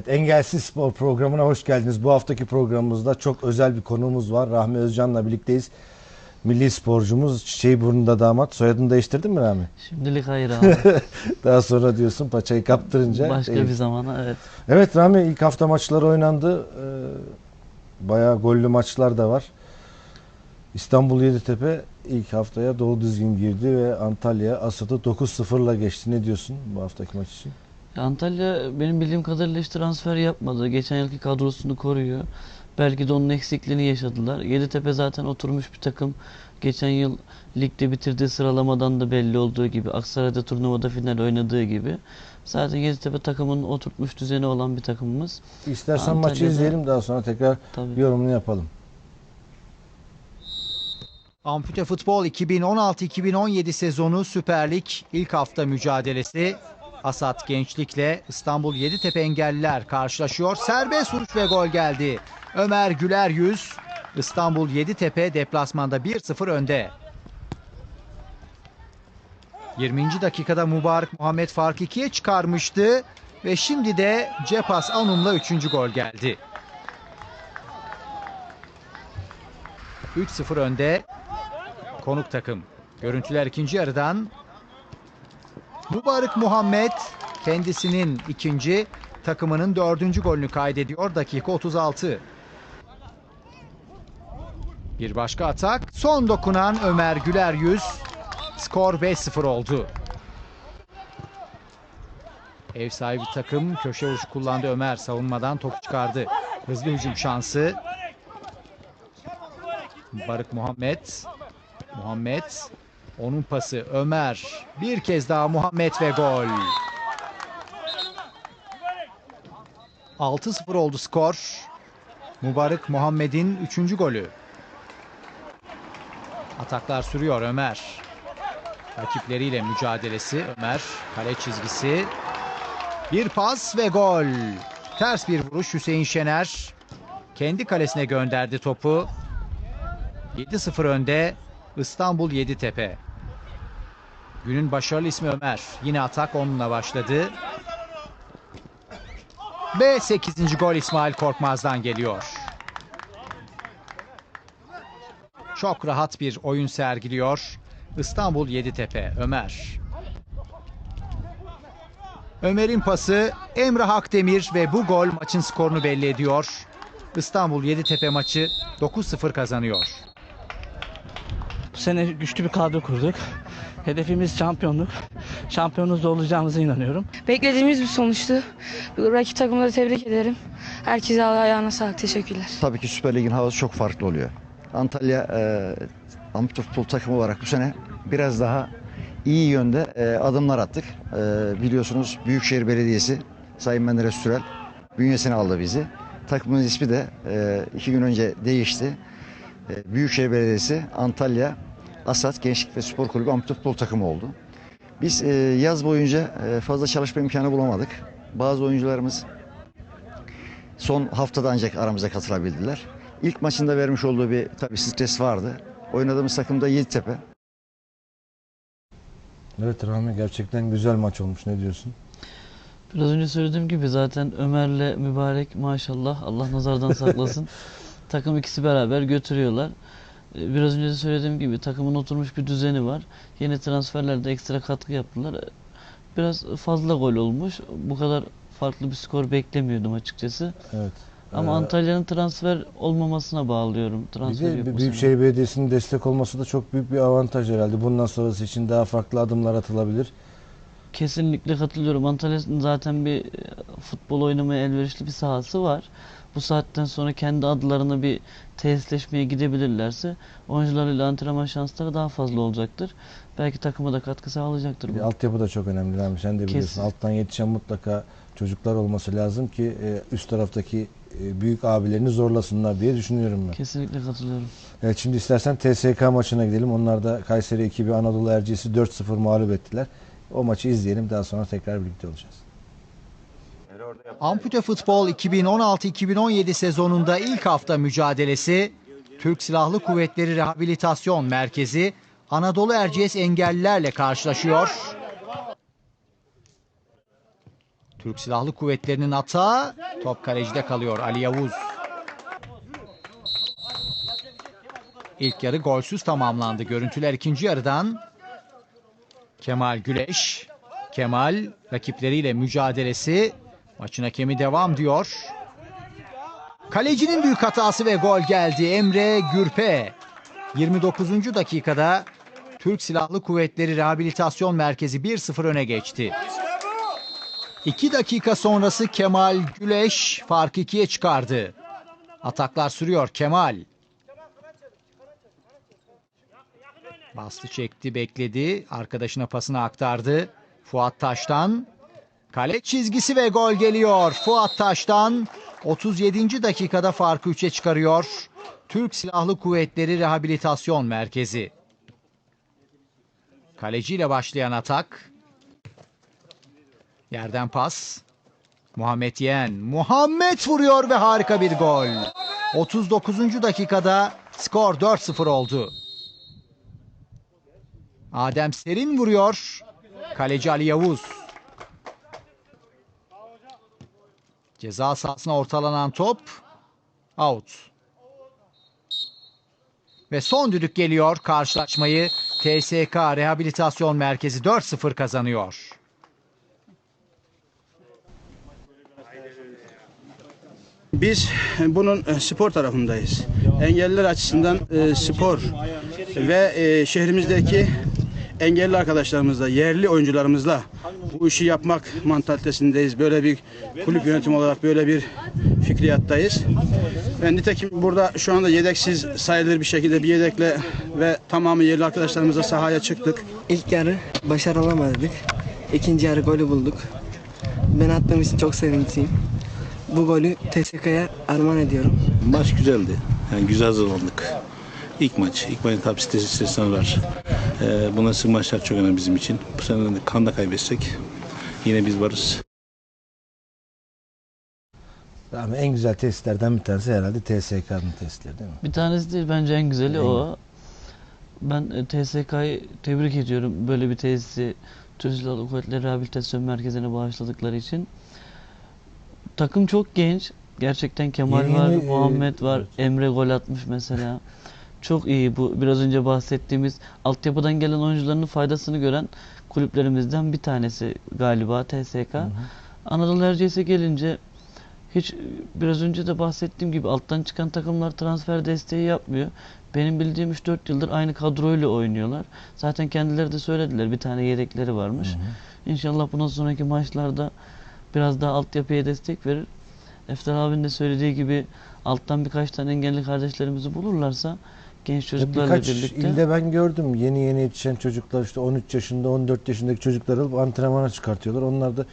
Evet, Engelsiz Spor programına hoş geldiniz. Bu haftaki programımızda çok özel bir konuğumuz var. Rahmi Özcan'la birlikteyiz. Milli sporcumuz Çiçeği burnunda damat. Soyadını değiştirdin mi Rahmi? Şimdilik hayır abi. Daha sonra diyorsun paçayı kaptırınca. Başka değil. bir zamana evet. Evet Rahmi ilk hafta maçları oynandı. Ee, bayağı gollü maçlar da var. İstanbul Yeditepe ilk haftaya doğru düzgün girdi ve Antalya Asat'ı 9-0'la geçti. Ne diyorsun bu haftaki maç için? Ya Antalya benim bildiğim kadarıyla hiç transfer yapmadı. Geçen yılki kadrosunu koruyor. Belki de onun eksikliğini yaşadılar. Yeditepe zaten oturmuş bir takım. Geçen yıl ligde bitirdiği sıralamadan da belli olduğu gibi. Aksaray'da turnuvada final oynadığı gibi. Zaten Yeditepe takımının oturtmuş düzeni olan bir takımımız. İstersen maçı Antalya'da- izleyelim daha sonra tekrar Tabii. yorumunu yapalım. Ampute Futbol 2016-2017 sezonu Süper Lig ilk hafta mücadelesi. Asat Gençlik'le İstanbul Yeditepe Engelliler karşılaşıyor. Serbest vuruş ve gol geldi. Ömer Güler Yüz, İstanbul Yeditepe deplasmanda 1-0 önde. 20. dakikada Mübarek Muhammed fark 2'ye çıkarmıştı ve şimdi de Cepas Anum'la 3. gol geldi. 3-0 önde konuk takım. Görüntüler ikinci yarıdan. Mübarek Muhammed kendisinin ikinci, takımının dördüncü golünü kaydediyor. Dakika 36. Bir başka atak. Son dokunan Ömer Güler Yüz. Skor 5-0 oldu. Ev sahibi takım köşe vuruşu kullandı. Ömer savunmadan topu çıkardı. Hızlı hücum şansı. Barık Muhammed. Muhammed. Onun pası Ömer. Bir kez daha Muhammed ve gol. 6-0 oldu skor. Mübarek Muhammed'in 3. golü. Ataklar sürüyor Ömer. Rakipleriyle mücadelesi Ömer. Kale çizgisi. Bir pas ve gol. Ters bir vuruş Hüseyin Şener. Kendi kalesine gönderdi topu. 7-0 önde İstanbul Yeditepe. Günün başarılı ismi Ömer. Yine atak onunla başladı. Ve 8. gol İsmail Korkmaz'dan geliyor. Çok rahat bir oyun sergiliyor. İstanbul Yeditepe Ömer. Ömer'in pası Emre Hakdemir ve bu gol maçın skorunu belli ediyor. İstanbul Yeditepe maçı 9-0 kazanıyor. Bu sene güçlü bir kadro kurduk. Hedefimiz şampiyonluk. Şampiyonuz da olacağımıza inanıyorum. Beklediğimiz bir sonuçtu. Rakip takımları tebrik ederim. Herkese ayağına sağlık. Teşekkürler. Tabii ki Süper Lig'in havası çok farklı oluyor. Antalya e, Ampute Futbol takımı olarak bu sene biraz daha iyi yönde e, adımlar attık. E, biliyorsunuz Büyükşehir Belediyesi Sayın Menderes Sürel bünyesine aldı bizi. Takımın ismi de e, iki gün önce değişti. E, Büyükşehir Belediyesi Antalya Asat Gençlik ve Spor Kulübü Ampute Futbol takımı oldu. Biz e, yaz boyunca e, fazla çalışma imkanı bulamadık. Bazı oyuncularımız son haftada ancak aramıza katılabildiler. İlk maçında vermiş olduğu bir tabii stres vardı. Oynadığımız takımda Yeditepe. Evet Rahmi gerçekten güzel maç olmuş. Ne diyorsun? Biraz önce söylediğim gibi zaten Ömer'le Mübarek maşallah Allah nazardan saklasın. Takım ikisi beraber götürüyorlar. Ee, Biraz önce de söylediğim gibi takımın oturmuş bir düzeni var. Yeni transferlerde ekstra katkı yaptılar. Ee, Biraz fazla gol olmuş. Bu kadar farklı bir skor beklemiyordum açıkçası. Evet. Ama Ee, Antalya'nın transfer olmamasına bağlıyorum. Bir Transfer de yapmasına. Büyükşehir Belediyesi'nin destek olması da çok büyük bir avantaj herhalde. Bundan sonrası için daha farklı adımlar atılabilir. Kesinlikle katılıyorum. Antalya'nın zaten bir e, futbol oynamaya elverişli bir sahası var. Bu saatten sonra kendi adlarına bir tesisleşmeye gidebilirlerse oyuncularıyla antrenman şansları daha fazla olacaktır. Belki takıma da katkı sağlayacaktır Bir altyapı da çok önemli Rahmi. Sen de biliyorsun. Kesin. Alttan yetişen mutlaka çocuklar olması lazım ki e, üst taraftaki e, büyük abilerini zorlasınlar diye düşünüyorum ben. Kesinlikle katılıyorum. Evet şimdi istersen TSK maçına gidelim. Onlar da Kayseri ekibi Anadolu Erciyes'i 4-0 mağlup ettiler. O maçı izleyelim. Daha sonra tekrar birlikte olacağız. Ampute Futbol 2016-2017 sezonunda ilk hafta mücadelesi Türk Silahlı Kuvvetleri Rehabilitasyon Merkezi Anadolu Erciyes engellilerle karşılaşıyor. Türk Silahlı Kuvvetleri'nin atağı top kalecide kalıyor Ali Yavuz. İlk yarı golsüz tamamlandı. Görüntüler ikinci yarıdan. Kemal Güleş. Kemal rakipleriyle mücadelesi. Maçın hakemi devam diyor. Kalecinin büyük hatası ve gol geldi. Emre Gürpe. 29. dakikada Türk Silahlı Kuvvetleri Rehabilitasyon Merkezi 1-0 öne geçti. 2 dakika sonrası Kemal Güleş farkı 2'ye çıkardı. Ataklar sürüyor Kemal. Bastı çekti bekledi. Arkadaşına pasını aktardı. Fuat Taş'tan. Kale çizgisi ve gol geliyor. Fuat Taş'tan 37. dakikada farkı 3'e çıkarıyor. Türk Silahlı Kuvvetleri Rehabilitasyon Merkezi. Kaleciyle başlayan atak. Yerden pas. Muhammed Yen. Muhammed vuruyor ve harika bir gol. 39. dakikada skor 4-0 oldu. Adem Serin vuruyor. Kaleci Ali Yavuz. Ceza sahasına ortalanan top out. Ve son düdük geliyor. Karşılaşmayı TSK Rehabilitasyon Merkezi 4-0 kazanıyor. Biz bunun e, spor tarafındayız. Engelliler açısından e, spor ve e, şehrimizdeki engelli arkadaşlarımızla, yerli oyuncularımızla bu işi yapmak mantalitesindeyiz. Böyle bir kulüp yönetimi olarak böyle bir fikriyattayız. Ve nitekim burada şu anda yedeksiz sayılır bir şekilde bir yedekle ve tamamı yerli arkadaşlarımızla sahaya çıktık. İlk yarı başarılamadık. İkinci yarı golü bulduk. Ben attığım için çok sevinçliyim. Bu golü TSK'ya armağan ediyorum. Maç güzeldi. Yani güzel hazırlandık. İlk maç. ilk maçın tabi stresi var. Ee, bu nasıl maçlar çok önemli bizim için. Bu sene de kan da kaybetsek yine biz varız. Ama en güzel testlerden bir tanesi herhalde TSK'nın testleri değil mi? Bir tanesi değil bence en güzeli o. Ben e, TSK'yı tebrik ediyorum. Böyle bir tesisi Türk Silahlı Kuvvetleri Rehabilitasyon Merkezi'ne bağışladıkları için. Takım çok genç. Gerçekten Kemal Yeni var, yeni, e, Muhammed var, evet. Emre gol atmış mesela. Çok iyi bu biraz önce bahsettiğimiz altyapıdan gelen oyuncuların faydasını gören kulüplerimizden bir tanesi galiba TSK. Anadolu Erciyes'e gelince hiç biraz önce de bahsettiğim gibi alttan çıkan takımlar transfer desteği yapmıyor. Benim bildiğim 3-4 yıldır aynı kadroyla oynuyorlar. Zaten kendileri de söylediler bir tane yedekleri varmış. İnşallah bundan sonraki maçlarda biraz daha altyapıya destek verir. Eftar abinin de söylediği gibi alttan birkaç tane engelli kardeşlerimizi bulurlarsa genç çocuklarla Birkaç birlikte ilde ben gördüm yeni yeni yetişen çocuklar işte 13 yaşında 14 yaşındaki çocukları alıp antrenmana çıkartıyorlar. Onlar da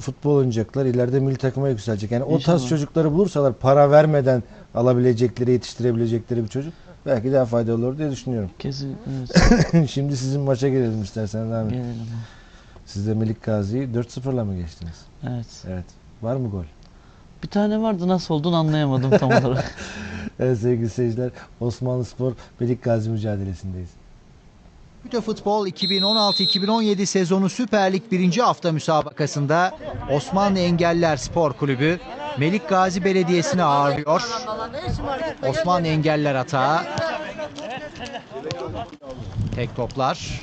futbol oynayacaklar. ileride milli takıma yükselecek. Yani o tarz İnşallah. çocukları bulursalar para vermeden alabilecekleri, yetiştirebilecekleri bir çocuk belki daha faydalı olur diye düşünüyorum. kesin evet, Şimdi sizin maça gelelim istersen Ahmet. gelelim. Siz de Melik Gazi'yi 4-0'la mı geçtiniz? Evet. Evet. Var mı gol? Bir tane vardı nasıl olduğunu anlayamadım tam olarak. Evet sevgili seyirciler Osmanlı Spor Melik Gazi mücadelesindeyiz. Küte Futbol 2016-2017 sezonu Süper Lig 1. hafta müsabakasında Osmanlı Engeller Spor Kulübü Melik Gazi Belediyesi'ni ağırlıyor. Osmanlı Engeller atağı. Tek toplar.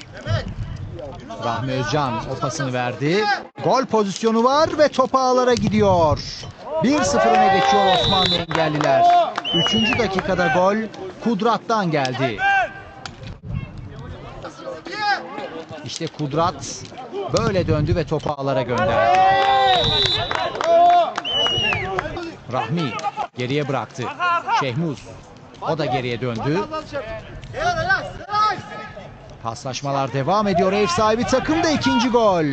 Rahmi Özcan o verdi. Gol pozisyonu var ve top ağlara gidiyor. 1-0 öne geçiyor Osmanlı Engelliler. 3. dakikada gol Kudrat'tan geldi. İşte Kudrat böyle döndü ve topu ağlara gönderdi. Rahmi geriye bıraktı. Şehmuz o da geriye döndü. Paslaşmalar devam ediyor. Ev sahibi takımda ikinci gol.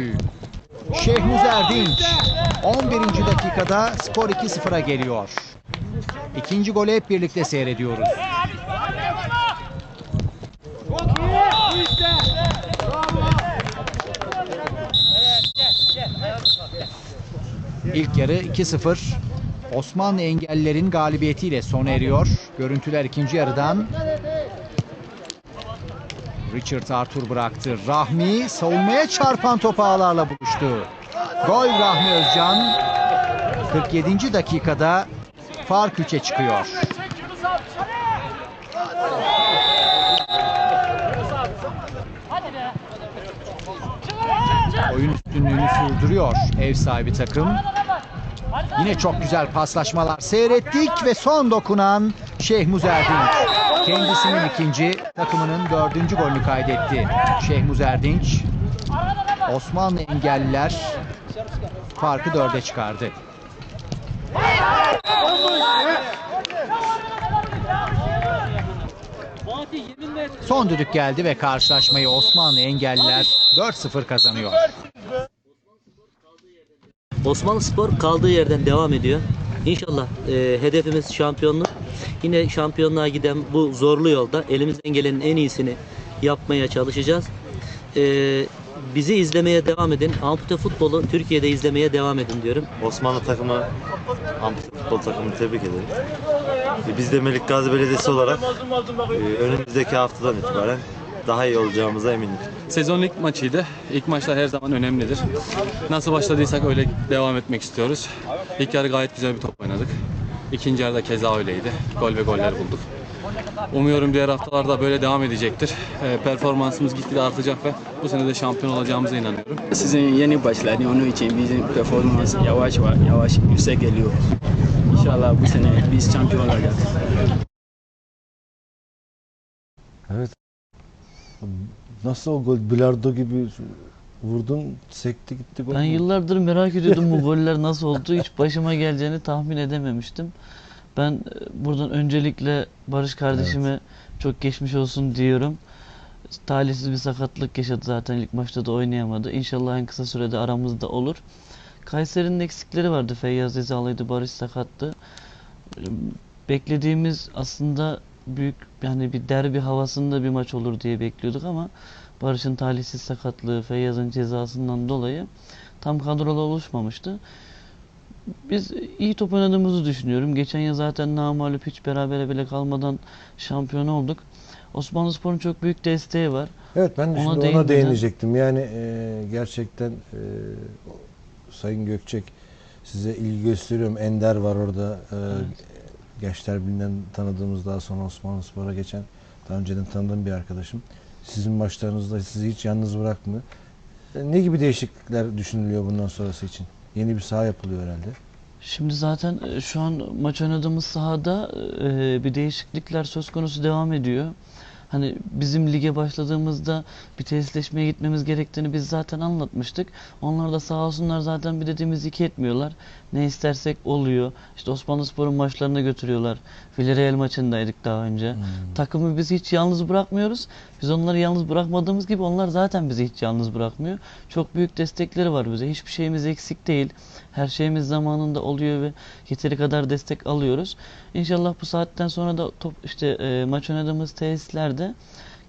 Şehmuz Erdinç 11. dakikada skor 2-0'a geliyor. İkinci golü hep birlikte seyrediyoruz. İlk yarı 2-0 Osmanlı engellilerin galibiyetiyle sona eriyor. Görüntüler ikinci yarıdan. Richard Arthur bıraktı. Rahmi savunmaya çarpan top ağlarla buluştu. Gol Rahmi Özcan. 47. dakikada fark 3'e çıkıyor. Oyun üstünlüğünü sürdürüyor ev sahibi takım. Yine çok güzel paslaşmalar seyrettik ve son dokunan Şehmuz Erdinç. Kendisinin ikinci, takımının dördüncü golünü kaydetti. Şehmuz Erdinç, Osmanlı engelliler farkı dörde çıkardı. Son düdük geldi ve karşılaşmayı Osmanlı engelliler 4-0 kazanıyor. Osmanlı Spor kaldığı yerden devam ediyor. İnşallah e, hedefimiz şampiyonluk. Yine şampiyonluğa giden bu zorlu yolda elimizden gelenin en iyisini yapmaya çalışacağız. E, bizi izlemeye devam edin. Ampute futbolu Türkiye'de izlemeye devam edin diyorum. Osmanlı takımı, Ampute futbol takımını tebrik ederim. E, Biz de Melik Gazi Belediyesi olarak e, önümüzdeki haftadan itibaren daha iyi olacağımıza eminim. Sezon ilk maçıydı. İlk maçlar her zaman önemlidir. Nasıl başladıysak öyle devam etmek istiyoruz. İlk yarı gayet güzel bir top oynadık. İkinci yarıda keza öyleydi. Gol ve goller bulduk. Umuyorum diğer haftalarda böyle devam edecektir. Ee, performansımız gitgide artacak ve bu sene de şampiyon olacağımıza inanıyorum. Sizin yeni başladı onun için bizim performans yavaş yavaş yüksek geliyor. İnşallah bu sene biz şampiyon olacağız. Evet. Nasıl o gol bilardo gibi vurdun sekti gitti gol. Ben yıllardır merak ediyordum bu goller nasıl oldu. Hiç başıma geleceğini tahmin edememiştim. Ben e, buradan öncelikle Barış kardeşime çok geçmiş olsun diyorum. Talihsiz bir sakatlık yaşadı zaten ilk maçta da oynayamadı. İnşallah en kısa sürede aramızda olur. Kayseri'nin eksikleri vardı. Feyyaz Ezalıydı, Barış sakattı. Beklediğimiz aslında büyük yani bir derbi havasında bir maç olur diye bekliyorduk ama Barış'ın talihsiz sakatlığı, Feyyaz'ın cezasından dolayı tam kadrolu oluşmamıştı. Biz iyi top oynadığımızı düşünüyorum. Geçen yıl zaten namağlup hiç berabere bile kalmadan şampiyon olduk. Osmanlı Spor'un çok büyük desteği var. Evet ben de Ona şimdi ona değinecektim. Yani e, gerçekten e, Sayın Gökçek size ilgi gösteriyorum. Ender var orada. E, Gençler Birliği'nden tanıdığımız daha sonra Osmanlı Spor'a geçen daha önceden tanıdığım bir arkadaşım. Sizin maçlarınızda sizi hiç yalnız bırakmıyor. E, ne gibi değişiklikler düşünülüyor bundan sonrası için? Yeni bir saha yapılıyor herhalde. Şimdi zaten e, şu an maç oynadığımız sahada e, bir değişiklikler söz konusu devam ediyor. Hani bizim lige başladığımızda bir tesisleşmeye gitmemiz gerektiğini biz zaten anlatmıştık. Onlar da sağ olsunlar zaten bir dediğimiz iki etmiyorlar. Ne istersek oluyor. İşte Osmanlı Spor'un maçlarına götürüyorlar. Villarreal maçındaydık daha önce. Takımı biz hiç yalnız bırakmıyoruz. Biz onları yalnız bırakmadığımız gibi onlar zaten bizi hiç yalnız bırakmıyor. Çok büyük destekleri var bize. Hiçbir şeyimiz eksik değil. Her şeyimiz zamanında oluyor ve yeteri kadar destek alıyoruz. İnşallah bu saatten sonra da top işte e, maç oynadığımız tesislerde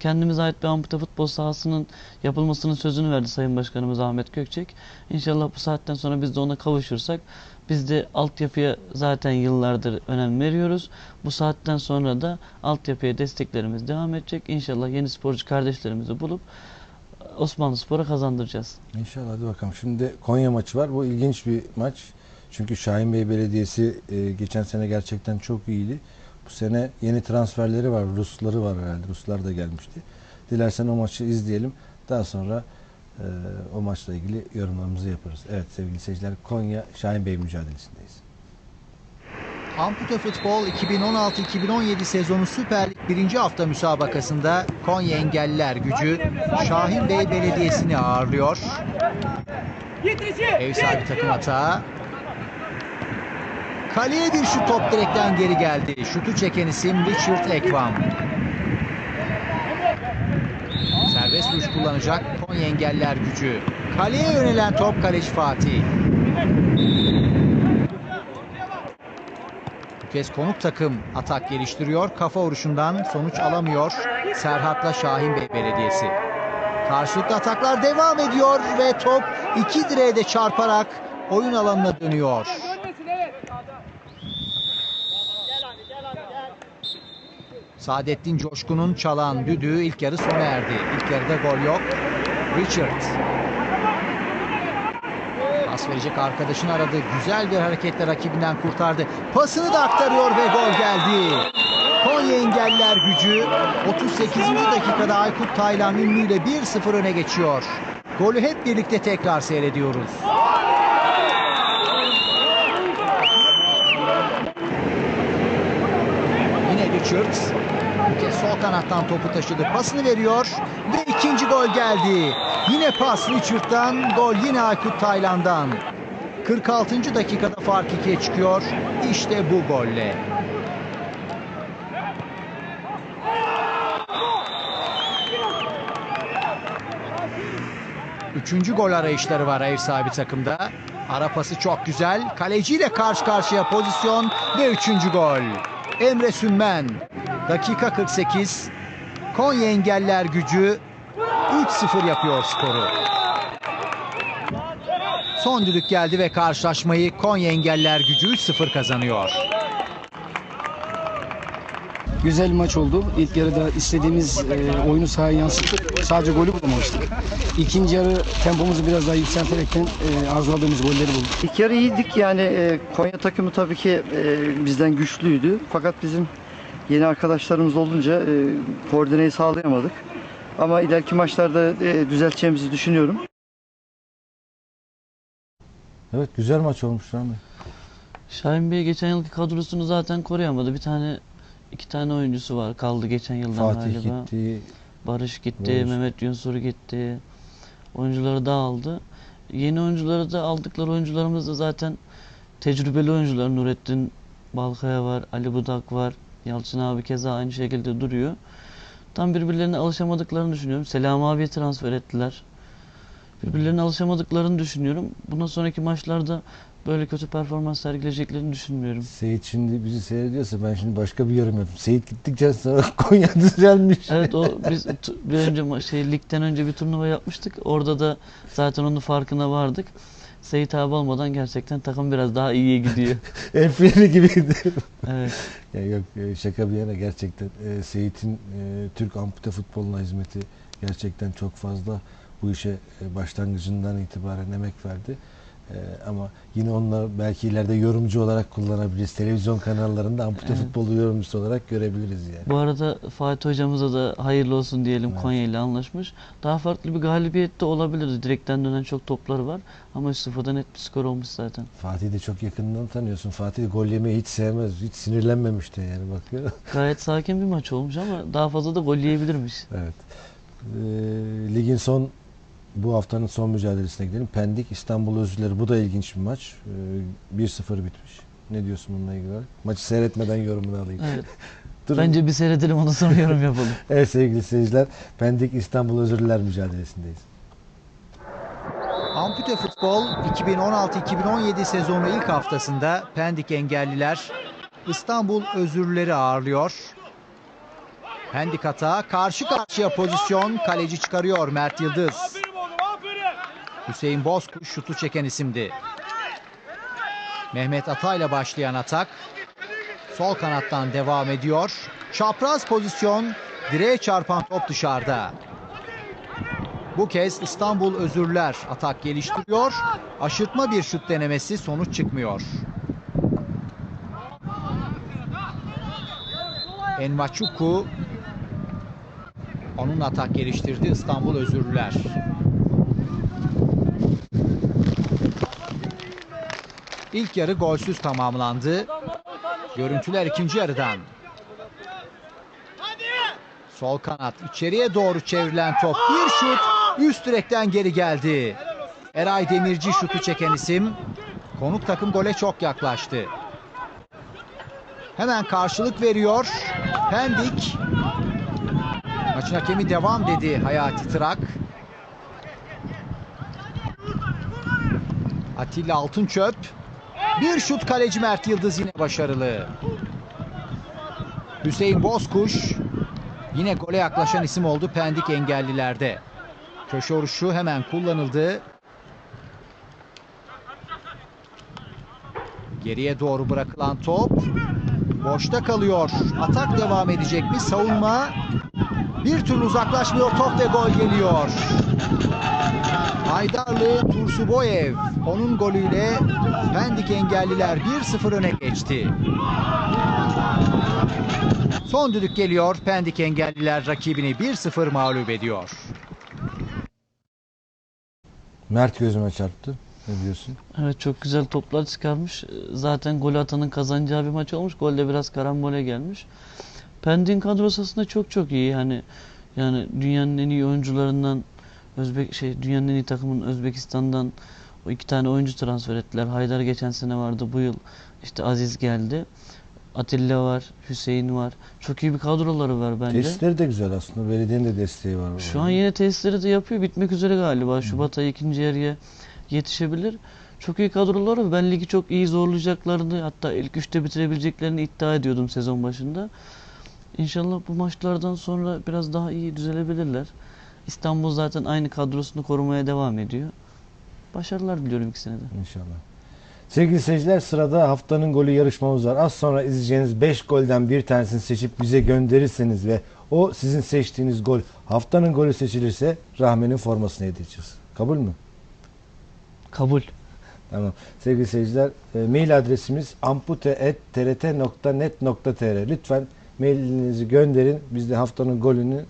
kendimize ait bir ampute futbol sahasının yapılmasının sözünü verdi Sayın Başkanımız Ahmet Gökçek. İnşallah bu saatten sonra biz de ona kavuşursak biz de altyapıya zaten yıllardır önem veriyoruz. Bu saatten sonra da altyapıya desteklerimiz devam edecek. İnşallah yeni sporcu kardeşlerimizi bulup Osmanlı Spor'a kazandıracağız. İnşallah hadi bakalım. Şimdi Konya maçı var. Bu ilginç bir maç. Çünkü Şahin Bey Belediyesi e, geçen sene gerçekten çok iyiydi. Bu sene yeni transferleri var. Rusları var herhalde. Ruslar da gelmişti. Dilersen o maçı izleyelim. Daha sonra e, o maçla ilgili yorumlarımızı yaparız. Evet sevgili seyirciler Konya Şahin Bey mücadelesindeyiz. Ampute Futbol 2016-2017 sezonu Süper Lig 1. hafta müsabakasında Konya Engelliler gücü Şahin Bey Belediyesi'ni ağırlıyor. Ev sahibi takım hata. Kaleye bir şut top direkten geri geldi. Şutu çeken isim Richard Ekvam. Serbest vuruş kullanacak Konya Engelliler gücü. Kaleye yönelen top kaleci Fatih. Bu kez konuk takım atak geliştiriyor. Kafa vuruşundan sonuç alamıyor Serhat'la Şahin Bey Belediyesi. Karşılıklı ataklar devam ediyor ve top iki direğe de çarparak oyun alanına dönüyor. Saadettin Coşkun'un çalan düdüğü ilk yarı sona erdi. İlk yarıda gol yok. Richard. Pas verecek arkadaşını aradı. Güzel bir hareketle rakibinden kurtardı. Pasını da aktarıyor ve gol geldi. Konya engeller gücü 38. dakikada Aykut Taylan ünlüyle 1-0 öne geçiyor. Golü hep birlikte tekrar seyrediyoruz. Yine Richards. Kez sol kanattan topu taşıdı. Pasını veriyor ve ikinci gol geldi. Yine pas Richard'dan, gol yine Aykut Taylan'dan. 46. dakikada fark ikiye çıkıyor. İşte bu golle. Üçüncü gol arayışları var ev sahibi takımda. Ara pası çok güzel. Kaleciyle karşı karşıya pozisyon ve üçüncü gol. Emre Sümmen. Dakika 48. Konya engeller gücü 3-0 yapıyor skoru. Son düdük geldi ve karşılaşmayı Konya engeller gücü 3-0 kazanıyor. Güzel maç oldu. İlk yarıda istediğimiz e, oyunu sahaya yansıttık. Sadece golü bulamamıştık. İkinci yarı tempomuzu biraz daha yükselterekten e, arzuladığımız golleri bulduk. İlk yarı iyiydik yani e, Konya takımı tabii ki e, bizden güçlüydü. Fakat bizim yeni arkadaşlarımız olunca e, koordineyi sağlayamadık. Ama ileriki maçlarda e, düzelteceğimizi düşünüyorum. Evet güzel maç olmuş Rami. Şahin Bey geçen yılki kadrosunu zaten koruyamadı. Bir tane iki tane oyuncusu var kaldı geçen yıldan Fatih galiba. gitti. Barış gitti, Barış. Mehmet Yunsur gitti. Oyuncuları da aldı. Yeni oyuncuları da aldıkları oyuncularımız da zaten tecrübeli oyuncular. Nurettin Balkaya var, Ali Budak var. Yalçın abi keza aynı şekilde duruyor. Tam birbirlerine alışamadıklarını düşünüyorum. Selam abiye transfer ettiler. Birbirlerine alışamadıklarını düşünüyorum. Bundan sonraki maçlarda böyle kötü performans sergileyeceklerini düşünmüyorum. Seyit şimdi bizi seyrediyorsa ben şimdi başka bir yorum yapayım. Seyit gittikçe sonra Konya düzelmiş. Evet o biz bir önce şey ligden önce bir turnuva yapmıştık. Orada da zaten onun farkına vardık. Seyit abi olmadan gerçekten takım biraz daha iyiye gidiyor. El freni gibiydi. Evet. Ya yok e, şaka bir yana gerçekten e, Seyit'in e, Türk ampute futboluna hizmeti gerçekten çok fazla. Bu işe e, başlangıcından itibaren emek verdi. E, ama yine onları belki ileride yorumcu olarak kullanabiliriz. Televizyon kanallarında ampute Evet. futbolu yorumcusu olarak görebiliriz yani. Bu arada Fatih hocamıza da hayırlı olsun diyelim Konya ile anlaşmış. Daha farklı bir galibiyet de olabilirdi. Direkten dönen çok topları var. Ama 3-0'da net bir skor olmuş zaten. Fatih'i de çok yakından tanıyorsun. Fatih gol yemeyi hiç sevmez. Hiç sinirlenmemiş de yani bakıyor. Gayet sakin bir maç olmuş ama daha fazla da gol yiyebilirmiş. Evet. Ee, ligin son bu haftanın son mücadelesine gidelim. Pendik İstanbul Özürleri. Bu da ilginç bir maç. Ee, 1-0 bitmiş. Ne diyorsun bununla ilgili? Maçı seyretmeden yorumunu alayım. Evet. Durun. Bence bir seyredelim ondan sonra yorum yapalım. Evet sevgili seyirciler. Pendik İstanbul Özürlüler mücadelesindeyiz. Ampute futbol 2016-2017 sezonu ilk haftasında Pendik engelliler İstanbul özürleri ağırlıyor. Pendik hata karşı karşıya pozisyon kaleci çıkarıyor Mert Yıldız. Hüseyin Bozkuş şutu çeken isimdi. Mehmet Atay'la başlayan atak sol kanattan devam ediyor. Çapraz pozisyon direğe çarpan top dışarıda. Bu kez İstanbul Özürler atak geliştiriyor. Aşırtma bir şut denemesi sonuç çıkmıyor. Envaçuku onun atak geliştirdi İstanbul Özürlüler. İlk yarı golsüz tamamlandı. Görüntüler ikinci yarıdan. Sol kanat içeriye doğru çevrilen top. Bir şut üst direkten geri geldi. Eray Demirci şutu çeken isim. Konuk takım gole çok yaklaştı. Hemen karşılık veriyor. Pendik. Maçın hakemi devam dedi Hayati Trak. Atilla Altınçöp. Bir şut kaleci Mert Yıldız yine başarılı. Hüseyin Bozkuş yine gole yaklaşan isim oldu Pendik engellilerde. Köşe vuruşu hemen kullanıldı. Geriye doğru bırakılan top boşta kalıyor. Atak devam edecek mi? Savunma bir türlü uzaklaşmıyor. Top ve gol geliyor. Haydarlı Tursuboyev onun golüyle Pendik engelliler 1-0 öne geçti. Son düdük geliyor. Pendik engelliler rakibini 1-0 mağlup ediyor. Mert gözüme çarptı. Ne diyorsun? Evet çok güzel toplar çıkarmış. Zaten gol atanın kazanacağı bir maç olmuş. Gol de biraz karambole gelmiş. Pendik'in kadrosu aslında çok çok iyi. Hani yani dünyanın en iyi oyuncularından Özbek şey dünyanın en iyi takımın Özbekistan'dan o iki tane oyuncu transfer ettiler. Haydar geçen sene vardı. Bu yıl işte Aziz geldi. Atilla var, Hüseyin var. Çok iyi bir kadroları var bence. Tesisleri de güzel aslında. Belediyenin de desteği var. Şu an yeni testleri de yapıyor. Bitmek üzere galiba. Şubat ayı ikinci yarıya yetişebilir. Çok iyi kadroları var. Ben ligi çok iyi zorlayacaklarını hatta ilk üçte bitirebileceklerini iddia ediyordum sezon başında. İnşallah bu maçlardan sonra biraz daha iyi düzelebilirler. İstanbul zaten aynı kadrosunu korumaya devam ediyor. Başarılar diliyorum ikisine de. İnşallah. Sevgili seyirciler sırada haftanın golü yarışmamız var. Az sonra izleyeceğiniz 5 golden bir tanesini seçip bize gönderirseniz ve o sizin seçtiğiniz gol haftanın golü seçilirse Rahmi'nin formasını edeceğiz. Kabul mü? Kabul. Tamam. Sevgili seyirciler e, mail adresimiz ampute.trt.net.tr Lütfen mailinizi gönderin. Biz de haftanın golünü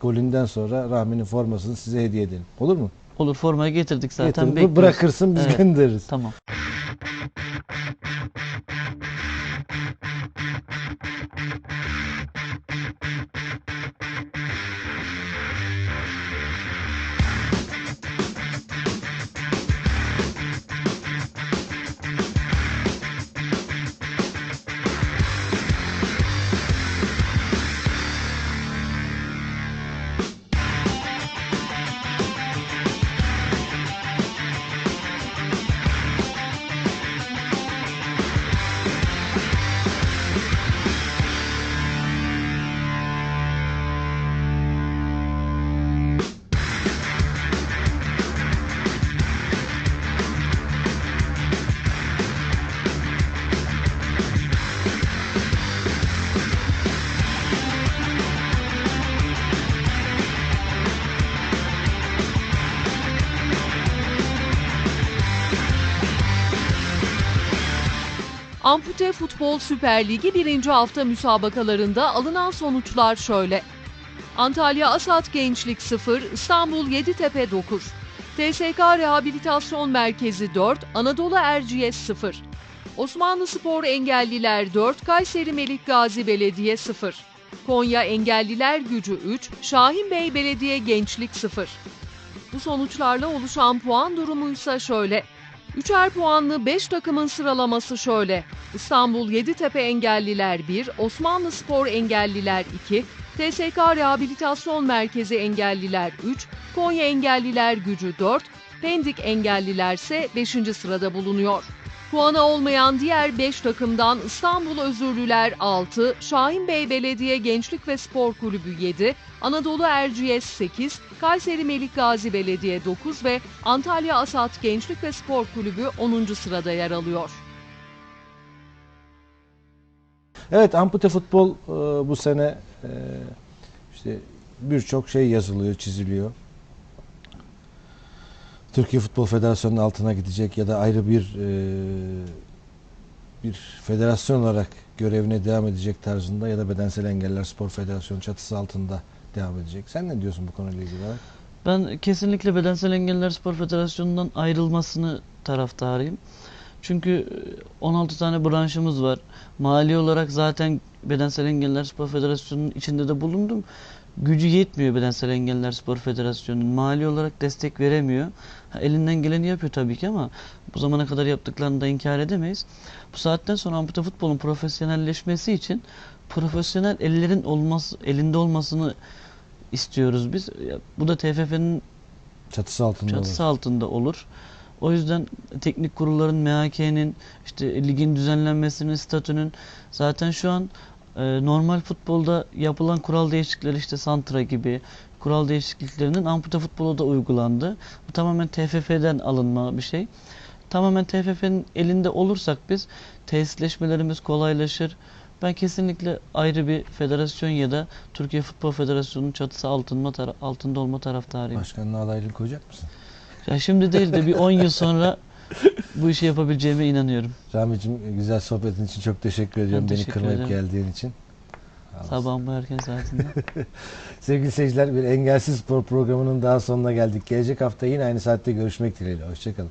golünden sonra Rahmi'nin formasını size hediye edelim. Olur mu? Olur formayı getirdik zaten Getirin. Bu bekliyoruz. Bırakırsın biz Evet, göndeririz. Tamam. Ampute Futbol Süper Ligi 1. hafta müsabakalarında alınan sonuçlar şöyle. Antalya Asat Gençlik 0, İstanbul Yeditepe 9. TSK Rehabilitasyon Merkezi 4, Anadolu Erciyes 0. Osmanlı Spor Engelliler 4, Kayseri Melik Gazi Belediye 0. Konya Engelliler Gücü 3, Şahin Bey Belediye Gençlik 0. Bu sonuçlarla oluşan puan durumuysa şöyle. Üçer puanlı 5 takımın sıralaması şöyle. İstanbul Yeditepe Engelliler 1, Osmanlı Spor Engelliler 2, TSK Rehabilitasyon Merkezi Engelliler 3, Konya Engelliler Gücü 4, Pendik Engelliler ise 5. sırada bulunuyor. Puanı olmayan diğer 5 takımdan İstanbul Özürlüler 6, Şahinbey Belediye Gençlik ve Spor Kulübü 7, Anadolu Erciyes 8, Kayseri Melik Gazi Belediye 9 ve Antalya Asat Gençlik ve Spor Kulübü 10. sırada yer alıyor. Evet ampute futbol e, bu sene e, işte birçok şey yazılıyor, çiziliyor. Türkiye Futbol Federasyonu'nun altına gidecek ya da ayrı bir e, bir federasyon olarak görevine devam edecek tarzında ya da Bedensel Engeller Spor Federasyonu çatısı altında devam edecek. Sen ne diyorsun bu konuyla ilgili? Ben kesinlikle Bedensel Engelliler Spor Federasyonu'ndan ayrılmasını taraftarıyım. Çünkü e, 16 tane branşımız var. Mali olarak zaten Bedensel Engelliler Spor Federasyonu'nun içinde de bulundum. Gücü yetmiyor Bedensel Engelliler Spor Federasyonu'nun. Mali olarak destek veremiyor. Ha, elinden geleni yapıyor tabii ki ama bu zamana kadar yaptıklarını da inkar edemeyiz. Bu saatten sonra ampute futbolun profesyonelleşmesi için profesyonel ellerin olması, elinde olmasını istiyoruz biz. Bu da TFF'nin Çatısı altında çatısı olur. altında olur. O yüzden teknik kurulların, MHK'nin, işte ligin düzenlenmesinin, statünün zaten şu an e, normal futbolda yapılan kural değişiklikleri işte Santra gibi kural değişikliklerinin ampute futbola da uygulandı. Bu tamamen TFF'den alınma bir şey. Tamamen TFF'nin elinde olursak biz tesisleşmelerimiz kolaylaşır. Ben kesinlikle ayrı bir federasyon ya da Türkiye Futbol Federasyonu'nun çatısı altında, altında olma taraftarıyım. Başkanlığa adaylığını koyacak mısın? Ya şimdi değil de bir 10 yıl sonra bu işi yapabileceğime inanıyorum. Rami'cim güzel sohbetin için çok teşekkür ediyorum. Beni teşekkür kırmayıp ederim. geldiğin için. Sabahın bu erken saatinde. Sevgili seyirciler bir Engelsiz Spor programının daha sonuna geldik. Gelecek hafta yine aynı saatte görüşmek dileğiyle. Hoşçakalın.